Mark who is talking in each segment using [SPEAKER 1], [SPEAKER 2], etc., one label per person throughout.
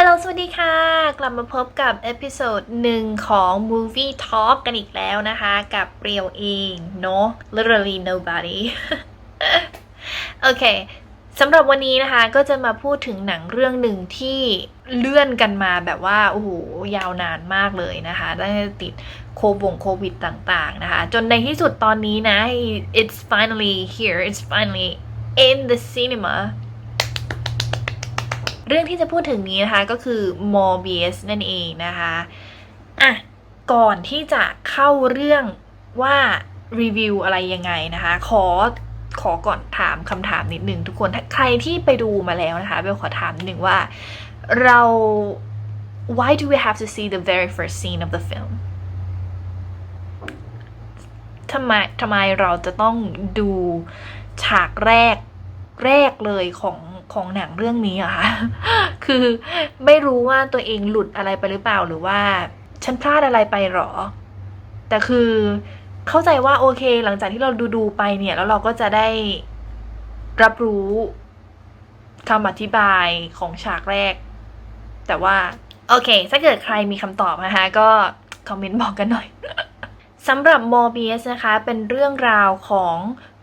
[SPEAKER 1] ฮัลโหล สวัสดีค่ะ กลับมาพบกับเอพิโซดหนึ่งของ Movie Talk กันอีกแล้วนะคะ กับเปรียวเองเนาะ literally nobody โอเคสำหรับวันนี้นะคะก็จะมาพูดถึงหนังเรื่องหนึ่งที่เลื่อนกันมาแบบว่า โอ้โห ยาวนานมากเลยนะคะได้ติดโควงโควิดต่างๆนะคะ จนในที่สุดตอนนี้นะ it's finally here it's finally in the cinema เรื่องที่จะพูดถึงนี้นะคะก็คือ Morbius นั่นเองนะคะอะก่อนที่จะเข้าเรื่องว่ารีวิวอะไรยังไงนะคะ ขอขอก่อนถามคำถามนิดนึงทุกคนใครที่ไปดูมาแล้วนะคะเบลขอถามนิดนึงว่าเรา why do we have to see the very first scene of the film ทำไมทำไมเราจะต้องดูฉากแรกแรกเลยของ ของหนังเรื่องนี้อะคะคือไม่รู้ว่าตัวเองหลุดอะไรไปหรือเปล่าหรือว่า ฉันพลาดอะไรไปหรอ แต่คือเข้าใจว่าโอเค หลังจากที่เราดูดูไปเนี่ย แล้วเราก็จะได้รับรู้คำอธิบายของฉากแรก แต่ว่า โอเค ถ้าเกิดใครมีคำตอบนะคะ ก็คอมเมนต์บอกกันหน่อยสำหรับ Morbius นะคะ เป็นเรื่องราวของ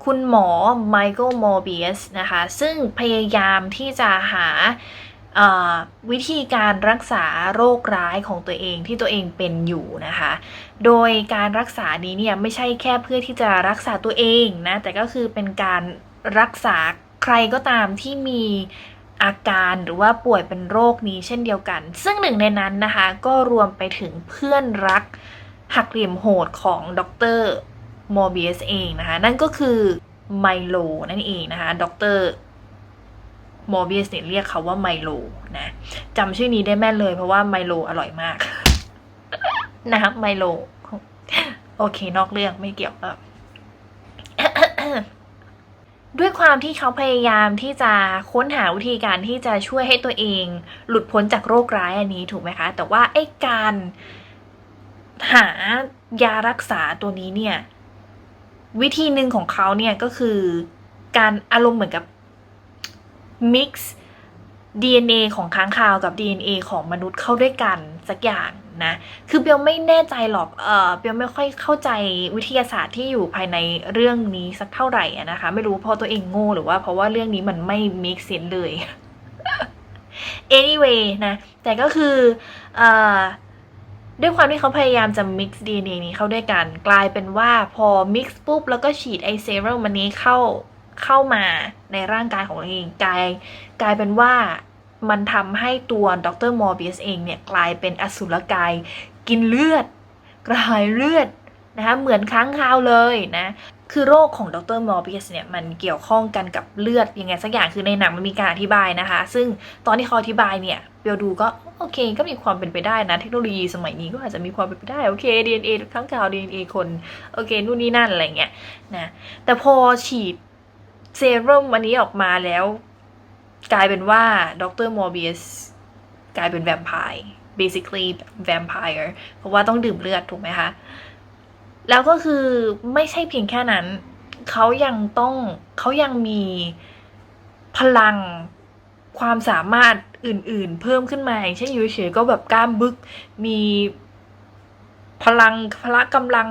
[SPEAKER 1] คุณหมอไมเคิลมอร์เบียสนะคะ ซึ่งพยายามที่จะหาวิธีการรักษาโรคร้ายของตัวเองที่ตัวเองเป็นอยู่นะคะ โดยการรักษานี้เนี่ยไม่ใช่แค่เพื่อที่จะรักษาตัวเองนะ แต่ก็คือเป็นการรักษาใครก็ตามที่มีอาการหรือว่าป่วยเป็นโรคนี้เช่นเดียวกัน ซึ่งหนึ่งในนั้นนะคะ ก็รวมไปถึงเพื่อนรักหักเหลี่ยมโหดของดร มอร์เบียสเองนะคะ นั่นก็คือไมโลนั่นเองนะคะดรมอร์เบียสเนี่ยเรียกเขาว่าไมโลนะจำชื่อนี้ได้แม่นเลยเพราะว่าไมโลอร่อยมากนะคะไมโลโอเคนอกเรื่องไม่เกี่ยวกับด้วยความที่เขาพยายามที่จะค้นหาวิธีการที่จะช่วยให้ตัวเอง หลุดพ้นจากโรคร้ายอันนี้ถูกไหมคะ แต่ว่าไอ้การหายารักษาตัวนี้เนี่ย วิธีหนึ่งของเขาเนี่ยก็คือการอารมณ์เหมือนกับ mix DNA ของค้างคาวกับ DNA ของมนุษย์เข้าด้วยกันสักอย่างนะ คือเบลไม่แน่ใจหรอก เออเบลไม่ค่อยเข้าใจวิทยาศาสตร์ที่อยู่ภายในเรื่องนี้สักเท่าไหร่นะคะ ไม่รู้เพราะตัวเองโง่หรือว่าเพราะว่าเรื่องนี้มันไม่ make sense เลย anyway นะ แต่ก็คือ เออ ด้วยความที่เขาพยายามจะ mix DNA นี้เข้าด้วยกัน กลายเป็นว่าพอ mix ปุ๊บ แล้วก็ฉีดไอเซรั่มมันนี้เข้าเข้ามาในร่างกายของเองกลายกลายเป็นว่ามันทำให้ตัวดรมอร์เบียสเองเนี่ย กลายเป็นอสุรกาย กินเลือด กระหายเลือด นะคะเหมือนค้างคาวเลยนะคือโรคของดรมอร์เบียสเนี่ยมันเกี่ยวข้องกันกับเลือดยังไงสักอย่างคือในหนังมันมีการอธิบายนะคะ ซึ่งตอนที่เขาอธิบายเนี่ยเบลดูก็โอเคก็มีความเป็นไปได้นะ เทคโนโลยีสมัยนี้ก็อาจจะมีความเป็นไปได้โอเค DNA ข้างคาว DNA คนโอเคนู่นนี่นั่นอะไรเงี้ยนะแต่พอฉีดเซรั่มอันนี้ออกมาแล้ว กลายเป็นว่าดรมอร์เบียสกลายเป็นแวมไพร์ basically vampire เพราะว่าต้องดื่มเลือดถูกไหมคะ แล้วก็คือไม่ใช่เพียงแค่นั้น เขายังต้องเขายังมีพลังความสามารถอื่น ๆ เพิ่มขึ้นมาอย่างเช่นยูเฉยก็แบบกล้ามบึก มีพลังพละกำลัง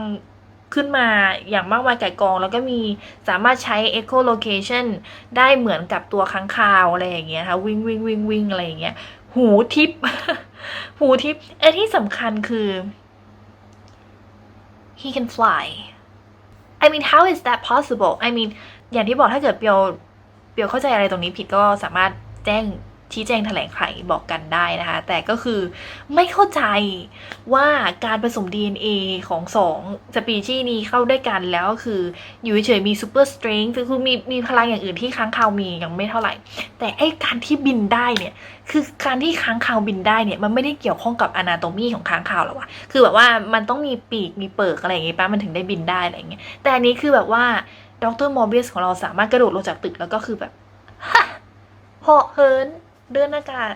[SPEAKER 1] ขึ้นมาอย่างมากมายไก่กอง แล้วก็มีสามารถใช้ echolocation ได้เหมือนกับตัวค้างคาวอะไรอย่างเงี้ยค่ะวิ่งวิ่งวิ่งวิ่งอะไรอย่างเงี้ย หูทิพหูทิพไอ้ที่สำคัญคือ he can fly I mean how is that possible I mean อย่างที่บอกถ้าเกิดเปียวเปียวเข้าใจอะไรตรงนี้ผิดก็สามารถแจ้ง ชี้แจงแถลงไขบอกกันได้นะคะ แต่ก็คือไม่เข้าใจว่าการผสม DNA ของสองสปีชีนี้เข้าด้วยกันแล้วก็คืออยู่เฉยๆมีซูเปอร์สตร g คือมีมีพลังอย่างอื่นที่ค้างคาวมียังไม่เท่าไหร่ แต่ไอการที่บินได้เนี่ย คือการที่ค้างคาวบินได้เนี่ย มันไม่ได้เกี่ยวข้องกับอนาโตมีของค้างคาวหรอกวะคือแบบว่ามันต้องมีปีกมีเปิกอะไรอย่างงี้ป้ะมันถึงได้บินได้อะไรอย่างเงี้ยแต่อันนี้คือแบบว่าดรมอร์เบียสของเราสามารถกระโดดลงจากตึกแล้วก็คือแบบฮะเหาะเหิน เดินอากาศ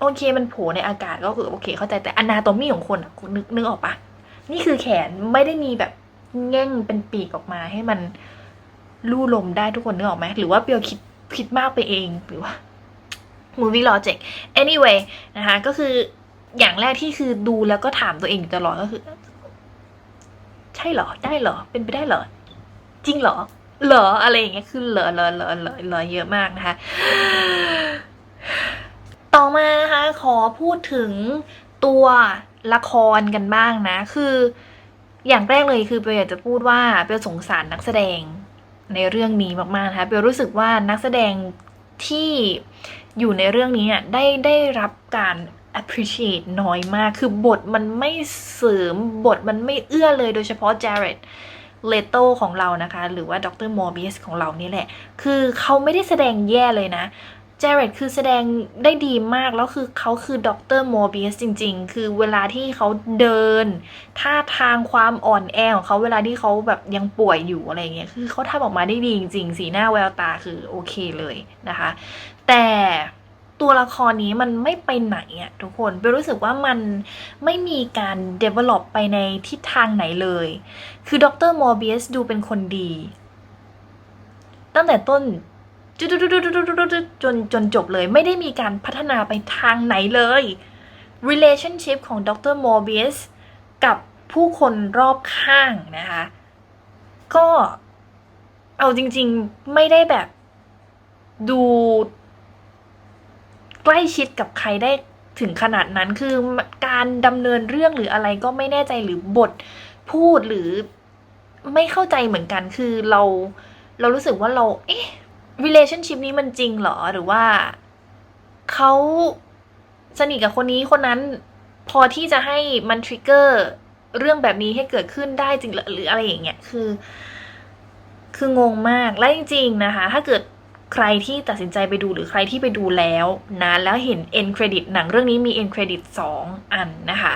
[SPEAKER 1] โอเคมันโผล่ในอากาศก็คือโอเค เข้าใจแต่อนาโตมีของคนคุณนึกนึกออกปะนี่คือแขนไม่ได้มีแบบแง่งเป็นปีกออกมาให้มันลู่ลมได้ทุกคนนึกออกไหมหรือว่าเปียวคิดคิดมากไปเองหรือว่า movie logic anyway นะคะก็คืออย่างแรกที่คือดูแล้วก็ถามตัวเองอยู่ตลอดก็คือ ใช่เหรอได้เหรอ เป็นไปได้เหรอ จริงเหรอ เหรออะไรอย่างเงี้ยคือเหรอเหรอเหรอเหรอเยอะมากนะคะ ต่อมานะคะขอพูดถึงตัวละครกันบ้างนะ คืออย่างแรกเลยคือเบลอยากจะพูดว่าเบลสงสารนักแสดงในเรื่องนี้มากๆนะคะเบลรู้สึกว่านักแสดงที่อยู่ในเรื่องนี้อะได้ได้รับการ appreciate น้อยมาก คือบทมันไม่เสริมบทมันไม่เอื้อเลยโดยเฉพาะ Jared Leto ของเรานะคะ หรือว่าดร Morbius ของเรานี่แหละ คือเขาไม่ได้แสดงแย่เลยนะ เจเรตคือแสดงได้ดีมาก แล้วคือเขาคือด็อกเตอรโมเบียสจริง ๆ คือเวลาที่เขาเดิน ท่าทางความอ่อนแอของเขาเวลาที่เขาแบบยังป่วยอยู่อะไรเงี้ยคือเขาทำออกมาได้ดีจริงๆ สีหน้าแววตาคือโอเคเลยนะคะ แต่ตัวละครนี้มันไม่ไปไหนอะทุกคนเบลรู้สึกว่ามันไม่มีการ develop ไปในทิศทางไหนเลย คือดรมอร์เบียสดูเป็นคนดี ตั้งแต่ต้น จุดจนจนจบเลย ไม่ได้มีการพัฒนาไปทางไหนเลย relationship ของดร Morbius กับผู้คนรอบข้างนะคะ ก็เอาจริงๆไม่ได้แบบดู ใกล้ชิดกับใครได้ถึงขนาดนั้นคือการดำเนินเรื่องหรืออะไรก็ไม่แน่ใจหรือบทพูดหรือไม่เข้าใจเหมือนกันคือเรา เรารู้สึกว่าเรา เอ๊ะ relationship นี้มันจริงเหรอหรือว่าเขาสนิทกับคนนี้คนนั้นพอที่จะให้มันทริกเกอร์เรื่องแบบนี้ให้เกิดขึ้นได้จริงหรอหรืออะไรอย่างเงี้ยคือ คืองงมากและจริง ๆ นะคะ ถ้าเกิดใครที่ตัดสินใจไปดูหรือใครที่ไปดูแล้วนะแล้วเห็น end credit หนังเรื่องนี้มี end credit 2 อันนะคะ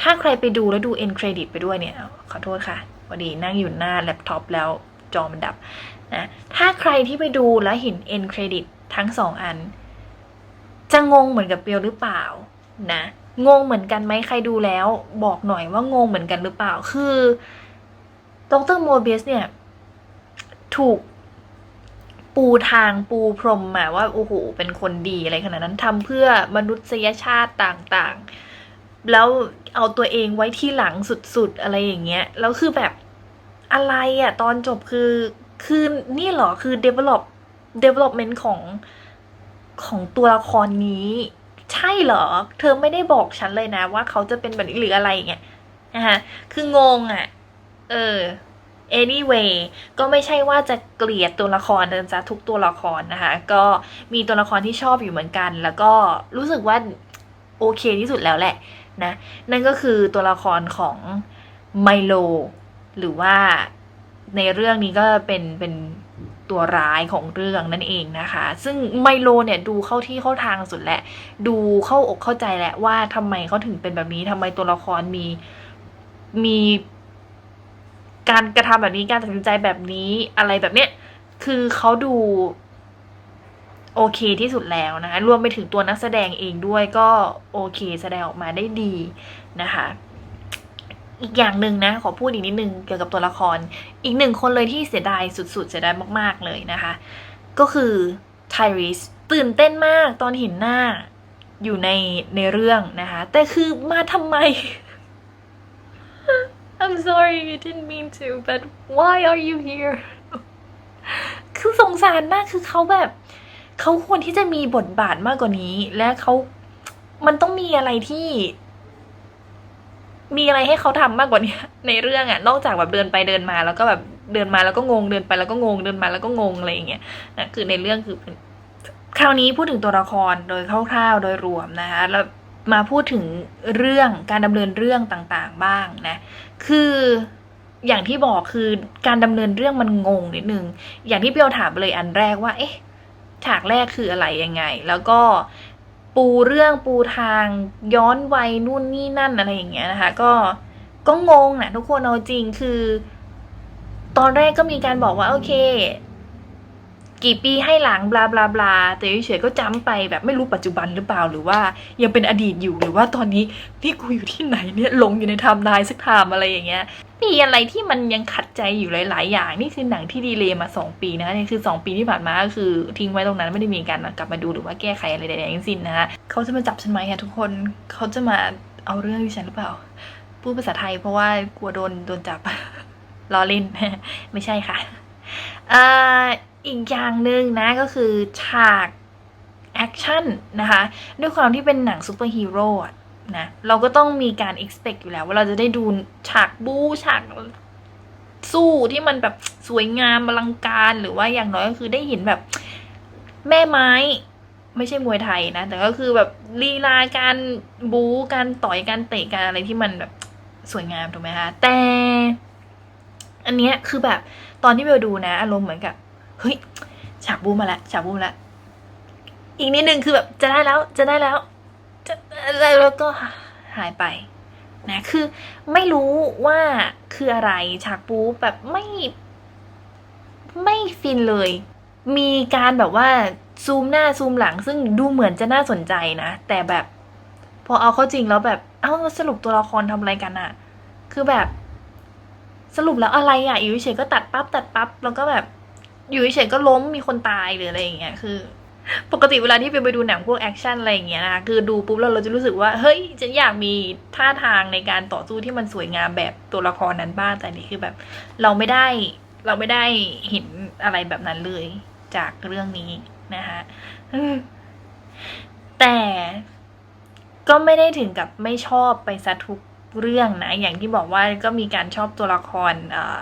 [SPEAKER 1] ถ้าใครไปดูแล้วดู end credit ไปด้วยเนี่ย ขอโทษค่ะพอดีนั่งอยู่หน้าแล็ปท็อปแล้ว จอมันดับนะถ้าใครที่ไปดูแล้วเห็น end credit ทั้งสองอัน จะงงเหมือนกับเบลหรือเปล่านะงงเหมือนกันไหมใครดูแล้ว บอกหน่อยว่างงเหมือนกันหรือเปล่าคือดรโมเบียสเนี่ย ถูกปูทางปูพรมมาว่าโอ้โหเป็นคนดีอะไรขนาดนั้นทำเพื่อมนุษยชาติต่างๆ แล้วเอาตัวเองไว้ที่หลังสุดๆ อะไรอย่างเงี้ยแล้วคือแบบ อะไรอะตอนจบคือคือนี่เหรอคือ develop development ของของตัวละครนี้ ใช่เหรอ เธอไม่ได้บอกฉันเลยนะ ว่าเขาจะเป็นแบบนี้หรืออะไรอย่างเงี้ยนะคะคืองงอะ่ะ เออ anyway ก็ไม่ใช่ว่าจะเกลียดตัวละครนะจ๊ะทุกตัวละครนะคะ ก็มีตัวละครที่ชอบอยู่เหมือนกัน แล้วก็รู้สึกว่าโอเคที่สุดแล้วแหละนะ นั่นก็คือตัวละครของไมโล หรือว่าในเรื่องนี้ก็เป็นเป็นตัวร้ายของเรื่องนั่นเองนะคะ ซึ่งไมโลเนี่ยดูเข้าที่เข้าทางสุดแหละ ดูเข้าอกเข้าใจแหละว่าทำไมเขาถึงเป็นแบบนี้ทำไมตัวละครมีมีการกระทำแบบนี้การตัดสินใจแบบนี้อะไรแบบเนี้ยคือเขาดูโอเคที่สุดแล้วนะคะ รวมไปถึงตัวนักแสดงเองด้วยก็โอเคแสดงออกมาได้ดีนะคะ อีกอย่างหนึ่งนะขอพูดอีกนิดนึงเกี่ยวกับตัวละคร อีกหนึ่งคนเลยที่เสียดายสุดๆ เสียดายมากๆเลยนะคะ ก็คือไทริสตื่นเต้นมากตอนเห็นหน้าอยู่ในในเรื่องนะคะ แต่คือมาทำไม I'm sorry you didn't mean to but why are you here คือสงสารมากคือเขาแบบเขาควรที่จะมีบทบาทมากกว่านี้ และเขามันต้องมีอะไรที่ มีอะไรให้เขาทำมากกว่านี้ในเรื่องอะนอกจากแบบเดินไปเดินมา แล้วก็แบบเดินมาแล้วก็งงเดินไปแล้วก็งงเดินมาแล้วก็งงอะไรอย่างเงี้ยนะคือในเรื่องคือคราวนี้พูดถึงตัวละครโดยคร่าวๆ โดยรวมนะคะแล้วมาพูดถึงเรื่องการดำเนินเรื่องต่างๆบ้างนะ คืออย่างที่บอกคือการดำเนินเรื่องมันงงนิดนึง อย่างที่เปียวถามไปเลยอันแรกว่า เอ๊ะ ฉากแรกคืออะไรยังไง แล้วก็ ปูเรื่องปูทางย้อนวัยนู่นนี่นั่นอะไรอย่างเงี้ยนะคะ ก็ก็งงนะทุกคนเอาจริงคือ ตอนแรกก็มีการบอกว่าโอเค กี่ปีให้หลังบลาบลาบลาแต่เฉยๆก็จำไปแบบไม่รู้ปัจจุบันหรือเปล่าหรือว่า ยังเป็นอดีตอยู่หรือว่าตอนนี้นี่กูอยู่ที่ไหนเนี่ยลงอยู่ในไทม์ไลน์สักไทม์อะไรอย่างเงี้ย มีอะไรที่มันยังขัดใจอยู่หลาย ๆ อย่าง นี่คือหนังที่ดีเลยมา 2 ปีนะคะนี่คือ 2 ปีที่ผ่านมาก็คือทิ้งไว้ตรงนั้นไม่ได้มีการกลับมาดูหรือว่าแก้ไขอะไรใดๆทั้งสิ้นนะคะเขาจะมาจับฉันไหมคะทุกคนเขาจะมาเอาเรื่องดิฉันหรือเปล่าพูดภาษาไทยเพราะว่ากลัวโดนโดนจับล้อเล่นไม่ใช่ค่ะอ่าอีกอย่างหนึ่งนะก็คือฉากแอคชั่นนะคะ ด้วยความที่เป็นหนังซูเปอร์ฮีโร่ นะเราก็ต้องมีการ expect อยู่แล้ว ว่าเราจะได้ดูฉากบู๊ฉากสู้ที่มันแบบสวยงามอลังการหรือว่าอย่างน้อยก็คือได้เห็นแบบแม่ไม้ ไม่ใช่มวยไทยนะ แต่ก็คือแบบลีลาการบู๊การต่อยการเตะการอะไรที่มันแบบสวยงามถูกไหมคะ แต่ อันเนี้ยคือแบบตอนที่เบลดูนะ อารมณ์เหมือนกับเฮ้ยฉากบู๊มาแล้วฉากบู๊มาแล้วอีกนิดนึงคือแบบจะได้แล้วจะได้แล้ว แล้วก็หายไปนะคือไม่รู้ว่าคืออะไรฉากบู๊แบบไม่ไม่ฟินเลย มีการแบบว่าซูมหน้าซูมหลัง ซึ่งดูเหมือนจะน่าสนใจนะ แต่แบบ พอเอาเข้าจริงแล้วแบบ เอ้าสรุปตัวละครทำอะไรกันอะคือแบบ สรุปแล้วอะไรอะอยู่เฉยก็ตัดปั๊บตัดปั๊บแล้วก็แบบ อยู่เฉยก็ล้มมีคนตายหรืออะไรอย่างเงี้ยคือ ปกติเวลาที่ไปไปดูหนังพวกแอคชั่นอะไรอย่างเงี้ยนะคะคือดูปุ๊บแล้วเราจะรู้สึกว่า เฮ้ยฉันอยากมีท่าทางในการต่อสู้ที่มันสวยงามแบบตัวละครนั้นบ้างแต่นี่คือแบบ เราไม่ได้เราไม่ได้เห็นอะไรแบบนั้นเลย จากเรื่องนี้นะคะแต่ก็ไม่ได้ถึงกับไม่ชอบไปซะทุกเรื่องนะ อย่างที่บอกว่าก็มีการชอบตัวละครเอ่อ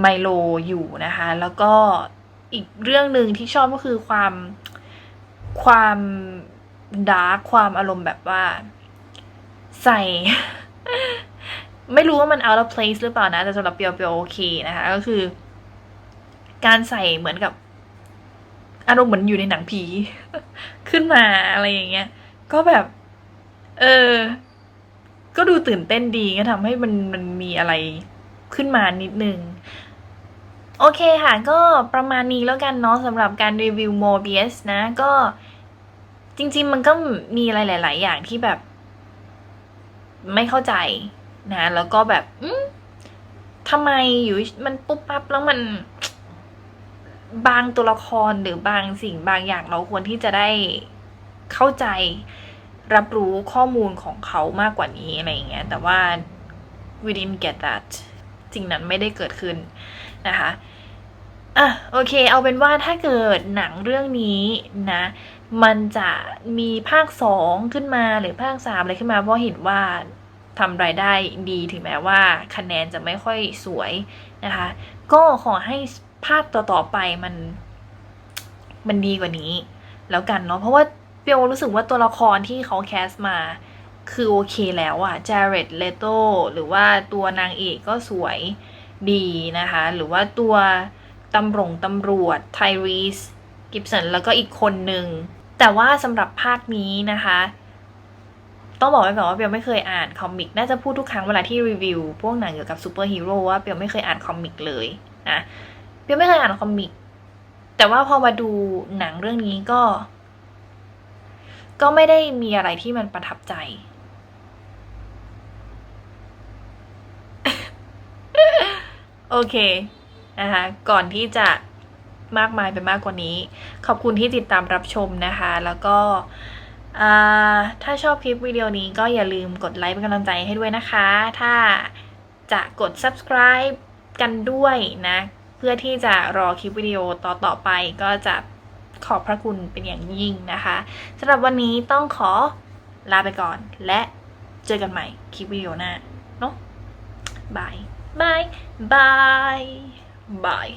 [SPEAKER 1] ไมโลอยู่นะคะ แล้วก็ อีกเรื่องหนึ่งที่ชอบก็คือความความดาร์กความอารมณ์แบบว่า ใส่ ไม่รู้ว่ามัน out of place หรือเปล่านะ แต่สำหรับเปียวเปียวโอเคนะคะ ก็คือ การใส่เหมือนกับ อารมณ์เหมือนอยู่ในหนังผี ขึ้นมาอะไรอย่างเงี้ย ก็แบบ เออ ก็ดูตื่นเต้นดีก็ทำให้มันมันมีอะไรขึ้นมานิดนึง โอเคค่ะ ก็ประมาณนี้แล้วกันเนาะสำหรับการรีวิว Mobius นะ ก็จริง ๆ มันก็มีอะไรหลาย ๆ อย่างที่แบบ ไม่เข้าใจนะ แล้วก็แบบอืมทำไมอยู่มันปุ๊บปั๊บแล้วมันบางตัวละครหรือบางสิ่งบางอย่างเราควรที่จะได้เข้าใจรับรู้ข้อมูลของเขามากกว่านี้อะไรอย่างเงี้ย แต่ว่า we didn't get that สิ่งนั้นไม่ได้เกิดขึ้น นะคะอะโอเค เอาเป็นว่าถ้าเกิดหนังเรื่องนี้นะ มันจะมีภาคสองขึ้นมาหรือภาคสามอะไรขึ้นมาเพราะเห็นว่าทำรายได้ดีถึงแม้ว่าคะแนนจะไม่ค่อยสวยนะคะ ก็ขอให้ภาคต่อๆไปมัน มันดีกว่านี้ แล้วกันเนาะเพราะว่าเปียวรู้สึกว่าตัวละครที่เขาแคสมา คือโอเคแล้วอะจาเรตเลโตหรือว่าตัวนางเอกก็สวย ดีนะคะ หรือว่าตัวตำรงตำรวจไทรีสกิฟสันแล้วก็อีกคนหนึ่ง แต่ว่าสำหรับภาคนี้นะคะ ต้องบอกไว้ก่อนว่าเปียวไม่เคยอ่านคอมิก น่าจะพูดทุกครั้งเวลาที่รีวิว พวกหนังเกี่ยวกับซูเปอร์ฮีโร่ว่าเปียวไม่เคยอ่านคอมิกเลยนะเปียวไม่เคยอ่านคอมิก แต่ว่าพอมาดูหนังเรื่องนี้ก็ ก็ไม่ได้มีอะไรที่มันประทับใจ โอเคนะคะก่อนที่จะมากมายไปมากกว่านี้ ขอบคุณที่ติดตามรับชมนะคะ แล้วก็ถ้าชอบคลิปวิดีโอนี้ก็อย่าลืมกดไลค์เป็นกำลังใจให้ด้วยนะคะ ถ้าจะกด subscribe กันด้วยนะ เพื่อที่จะรอคลิปวิดีโอต่อต่อไปก็จะขอบพระคุณเป็นอย่างยิ่งนะคะสำหรับวันนี้ต้องขอลาไปก่อน และเจอกันใหม่คลิปวิดีโอหน้าเนาะบาย บายบายบาย